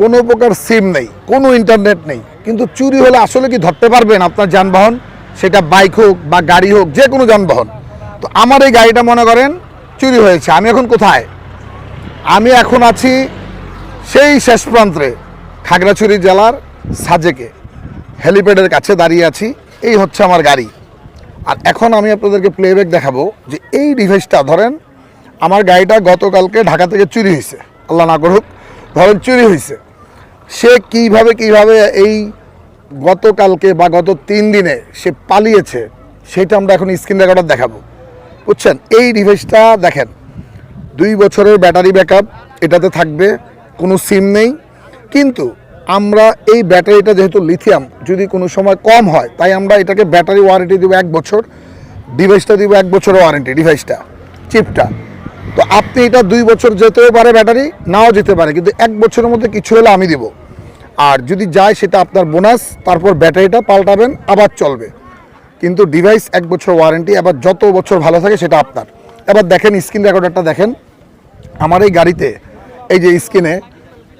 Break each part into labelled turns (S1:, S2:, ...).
S1: কোনো প্রকার সিম নেই, কোনো ইন্টারনেট নেই। কিন্তু চুরি হলে আসলে কি ধরতে পারবেন আপনার যানবাহন? সেটা বাইক হোক বা গাড়ি হোক, যে কোনো যানবাহন। তো আমার এই গাড়িটা মনে করেন চুরি হয়েছে। আমি এখন কোথায়? আমি এখন আছি সেই শেষ প্রান্তে, খাগড়াছড়ি জেলার সাজেকে, হেলিপ্যাডের কাছে দাঁড়িয়ে আছি। এই হচ্ছে আমার গাড়ি। আর এখন আমি আপনাদেরকে প্লেব্যাক দেখাবো যে এই ডিভাইসটা ধরেন আমার গাড়িটা গতকালকে ঢাকা থেকে চুরি হয়েছে। আল্লাহ না করুক, ধরেন চুরি হয়েছে। সে কীভাবে কীভাবে এই গতকালকে বা গত তিন দিনে সে পালিয়েছে, সেটা আমরা এখন স্ক্রিন রেকর্ডার দেখাবো। বুঝছেন? এই ডিভাইসটা দেখেন, দুই বছরের ব্যাটারি ব্যাকআপ এটাতে থাকবে, কোনো সিম নেই। কিন্তু আমরা এই ব্যাটারিটা যেহেতু লিথিয়াম যদি কোনো সময় কম হয়, তাই আমরা এটাকে ব্যাটারি ওয়ারেন্টি দিব এক বছর ডিভাইসটা দিব এক বছরের ওয়ারেন্টি ডিভাইসটা চিপটা তো আপনি এটা দুই বছর যেতেও পারে ব্যাটারি, নাও যেতে পারে, কিন্তু এক বছরের মধ্যে কিছু হলে আমি দিব। আর যদি যায় সেটা আপনার বোনাস, তারপর ব্যাটারিটা পাল্টাবেন, আবার চলবে। কিন্তু ডিভাইস এক বছর ওয়ারেন্টি আবার যত বছর ভালো থাকে সেটা আপনার। এবার দেখেন স্ক্রিন রেকর্ডারটা দেখেন। আমার এই গাড়িতে, এই যে স্ক্রিনে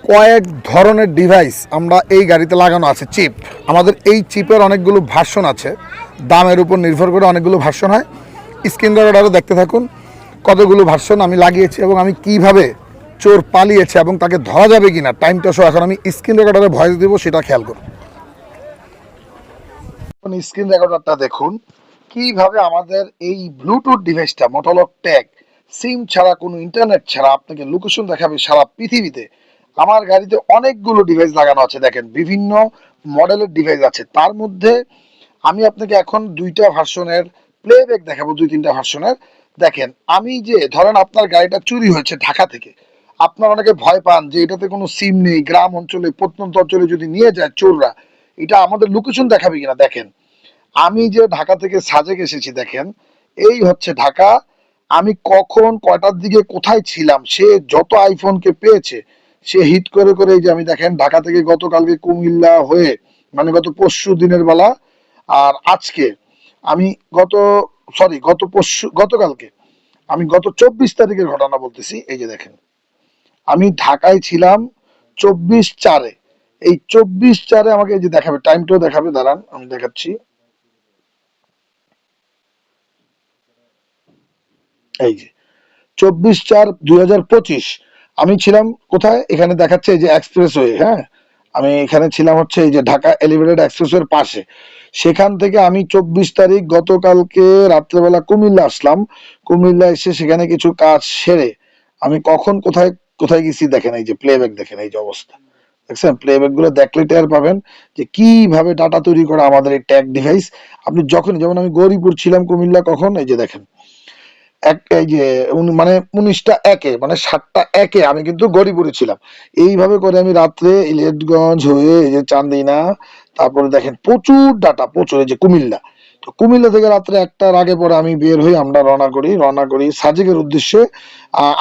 S1: কয়েক ধরনের ডিভাইস আমরা এই গাড়িতে লাগানো আছে চিপ আমাদের এই চিপের অনেকগুলো ভার্সন আছে। দামের উপর নির্ভর করে অনেকগুলো ভার্সন হয়। স্ক্রিন রেকর্ডারও দেখতে থাকুন। কতগুলো ভার্সন আমি লাগিয়েছি এবং আমি কীভাবে চোর পালিয়েছে এবং তাকে ধরা যাবে কিনা টাইমটা সহ এখন আমি স্ক্রিন রেকর্ডারে ভয়েস দেবো, সেটা খেয়াল করুন। স্ক্রিন রেকর্ডারটা দেখুন, কীভাবে আমাদের এই ব্লুটুথ ডিভাইসটা মোটলক ট্যাগ সিম ছাড়া, কোনো ইন্টারনেট ছাড়া আপনাকে লোকেশন দেখাবে সারা পৃথিবীতে। আমার গাড়িতে অনেকগুলো ডিভাইস লাগানো আছে, দেখেন, বিভিন্ন মডেলের ডিভাইস আছে। তার মধ্যে আমি আপনাকে এখন দুইটা ভার্সনের প্লেব্যাক দেখাবো দুই তিনটা ভার্সনের দেখেন, আমি যে, ধরেন আপনার গাড়িটা চুরি হয়েছে ঢাকা থেকে, আপনার অনেকে ভয় পান যে এটাতে কোনো সিম নেই, গ্রাম অঞ্চলে, প্রত্যন্ত অঞ্চলে যদি নিয়ে যায় চোররা, এটা আমাদের লোকেশন দেখাবে কিনা? দেখেন, আমি যে ঢাকা থেকে সাজেক এসেছি, দেখেন, এই হচ্ছে ঢাকা, আমি কখন, কয়টার দিকে কোথায় ছিলাম, সে যত আইফোনকে পেয়েছে, সে হিট করে করে এই যে আমি দেখেন, ঢাকা থেকে গতকালকে কুমিল্লা হয়ে মানে গত পরশু দিনের বেলা, আর আজকে, আমি গত সরি গত পরশু, গতকালকে। আমি গত চব্বিশ তারিখের ঘটনা বলতেছি, এই যে দেখেন। আমি ঢাকায় ছিলাম চব্বিশ চারে। এই চব্বিশ চারে আমাকে এই যে দেখাবে টাইমটাও দেখাবে, দাঁড়ান, আমি দেখাচ্ছি। এই যে, চব্বিশ চার দুই আমি ছিলাম কোথায়? এখানে দেখাচ্ছে যে এক্সপ্রেসওয়ে হ্যাঁ? আমি এখানে ছিলাম হচ্ছে এই যে ঢাকা এলিভেটেড এক্সপ্রেসওয়ের পাশে। সেখান থেকে আমি চব্বিশ তারিখ গতকালকে রাত্রেবেলা কুমিল্লা আসলাম। কুমিল্লা এসে সেখানে কিছু কাজ সেরে আমি কখন কোথায় কোথায় গেছি দেখেন, এই যে প্লেব্যাক দেখেন, এই যে অবস্থা। দেখছেন? প্লেব্যাকগুলো দেখলে টের পাবেন যে কীভাবে ডাটা তৈরি করা আমাদের এই ট্যাগ ডিভাইস আপনি যখন যেমন আমি গৌরীপুর ছিলাম কুমিল্লা কখন? এই যে দেখেন। এক যে মানে উনিশটা একে মানে সাতটা একে আমি কিন্তু গরিপুরে ছিলাম। এইভাবে করে আমি রাত্রে ইলিয়টগঞ্জ হয়ে এই যে চান্দিনা, তারপরে দেখেন প্রচুর ডাটা, প্রচুর, এই যে কুমিল্লা। তো কুমিল্লা থেকে রাত্রে একটার আগে পরে আমি বের হই, আমরা রওনা করি রওনা করি সাজেকের উদ্দেশ্যে।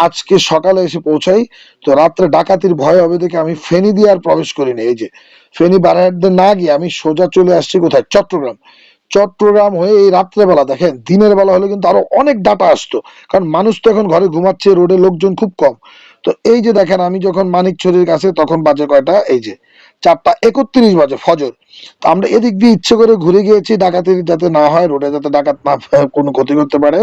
S1: আজকে সকালে এসে পৌঁছাই। তো রাত্রে ডাকাতির ভয় হবে দেখে আমি ফেনী দিয়ে আর প্রবেশ করিনি। এই যে, ফেনী বারাহাটদের না গিয়ে আমি সোজা চলে আসছি কোথায়? চট্টগ্রাম। চট্টগ্রাম হয়ে এই রাত্রেবেলা, দেখেন, দিনের বেলা হলে কিন্তু আরও অনেক ডাটা আসতো। কারণ মানুষ তো এখন ঘরে ঘুমাচ্ছে, রোডে লোকজন খুব কম। তো এই যে দেখেন, আমি যখন মানিকছড়ির কাছে, তখন বাজে কয়টা? এই যে চারটা একত্রিশ বাজে ফজর। তো আমরা এদিক দিয়ে ইচ্ছে করে ঘুরে গিয়েছি ডাকাতির যাতে না হয়, রোডে যাতে ডাকাত না কোনো ক্ষতি করতে পারে।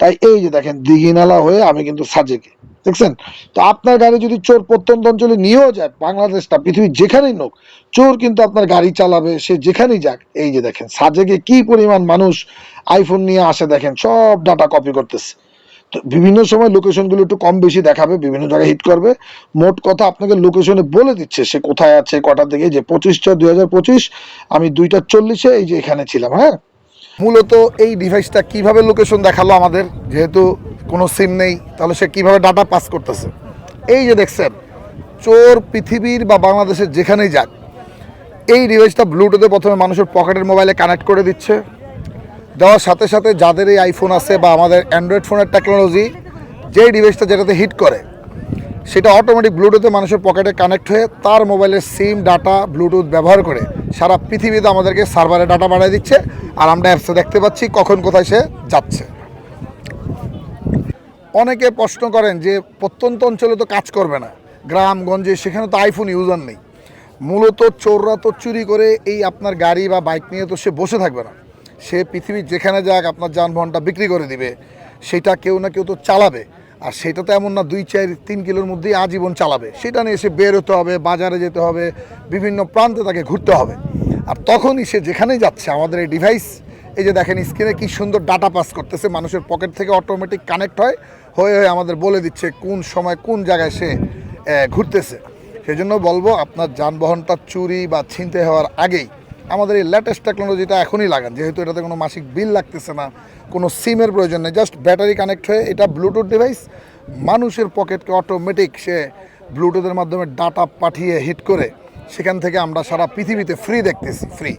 S1: তাই এই যে দেখেন, দিঘিনালা হয়ে আমি কিন্তু সাজেকে। দেখছেন? তো আপনার গাড়ি যদি চোর প্রত্যন্ত অঞ্চলে নিয়েও যায়, বাংলাদেশটা পৃথিবীর যেখানেই নোক, চোর কিন্তু আপনার গাড়ি চালাবে, সে যেখানেই যাক। এই যে দেখেন, সাজেকে কি পরিমাণ মানুষ আইফোন নিয়ে আসে দেখেন, সব ডাটা কপি করতেছে। তো বিভিন্ন সময় লোকেশনগুলো একটু কম বেশি দেখাবে, বিভিন্ন জায়গায় হিট করবে। মোট কথা আপনাকে লোকেশনে বলে দিচ্ছে সে কোথায় আছে কটার দিকে যে পঁচিশ ছয়, দুই হাজার পঁচিশ, আমি দুইটা চল্লিশে এই যে এখানে ছিলাম হ্যাঁ? মূলত এই ডিভাইসটা কীভাবে লোকেশন দেখাল আমাদের? যেহেতু কোনো সিম নেই, তাহলে সে কীভাবে ডাটা পাস করতেছে? এই যে দেখছেন, চোর পৃথিবীর বা বাংলাদেশের যেখানেই যাক, এই ডিভাইসটা ব্লুটুথে প্রথমে মানুষের পকেটের মোবাইলে কানেক্ট করে দিচ্ছে। দেওয়ার সাথে সাথে যাদের এই আইফোন আছে বা আমাদের অ্যান্ড্রয়েড ফোনের টেকনোলজি যেই ডিভাইসটা যেটাতে হিট করে, সেটা অটোমেটিক ব্লুটুথে মানুষের পকেটে কানেক্ট হয়ে তার মোবাইলের সিম ডাটা ব্লুটুথ ব্যবহার করে সারা পৃথিবীতে আমাদেরকে সার্ভারে ডাটা বাড়িয়ে দিচ্ছে আর আমরা অ্যাপসে দেখতে পাচ্ছি কখন কোথায় সে যাচ্ছে। অনেকে প্রশ্ন করেন যে প্রত্যন্ত অঞ্চলে তো কাজ করবে না,
S2: গ্রামগঞ্জে সেখানে তো আইফোন ইউজার নেই। মূলত চোররা তো চুরি করে এই আপনার গাড়ি বা বাইক নিয়ে তো সে বসে থাকবে না। সে পৃথিবীর যেখানে যাক আপনার যানবাহনটা বিক্রি করে দিবে, সেটা কেউ না কেউ তো চালাবে। আর সেটা তো এমন না, দুই চার, তিন কিলোর মধ্যেই আজীবন চালাবে। সেটা নিয়ে সে বের হতে হবে, বাজারে যেতে হবে, বিভিন্ন প্রান্তে তাকে ঘুরতে হবে। আর তখনই সে যেখানেই যাচ্ছে, আমাদের এই ডিভাইস এই যে দেখেন স্ক্রিনে কি সুন্দর ডাটা পাস করতেছে, মানুষের পকেট থেকে অটোমেটিক কানেক্ট হয়, হয়ে হয়ে আমাদের বলে দিচ্ছে কোন সময় কোন জায়গায় সে ঘুরতেছে। সেই জন্য বলব, আপনার যানবাহনটা চুরি বা ছিনতে হওয়ার আগেই আমাদের এই লেটেস্ট টেকনোলজিটা এখনই লাগান। যেহেতু এটাতে কোনো মাসিক বিল লাগতেছে না, কোনো সিমের প্রয়োজন নেই জাস্ট ব্যাটারি কানেক্ট হয়ে এটা ব্লুটুথ ডিভাইস মানুষের পকেটকে অটোমেটিক সে ব্লুটুথের মাধ্যমে ডাটা পাঠিয়ে হিট করে, সেখান থেকে আমরা সারা পৃথিবীতে ফ্রি দেখতেছি ফ্রি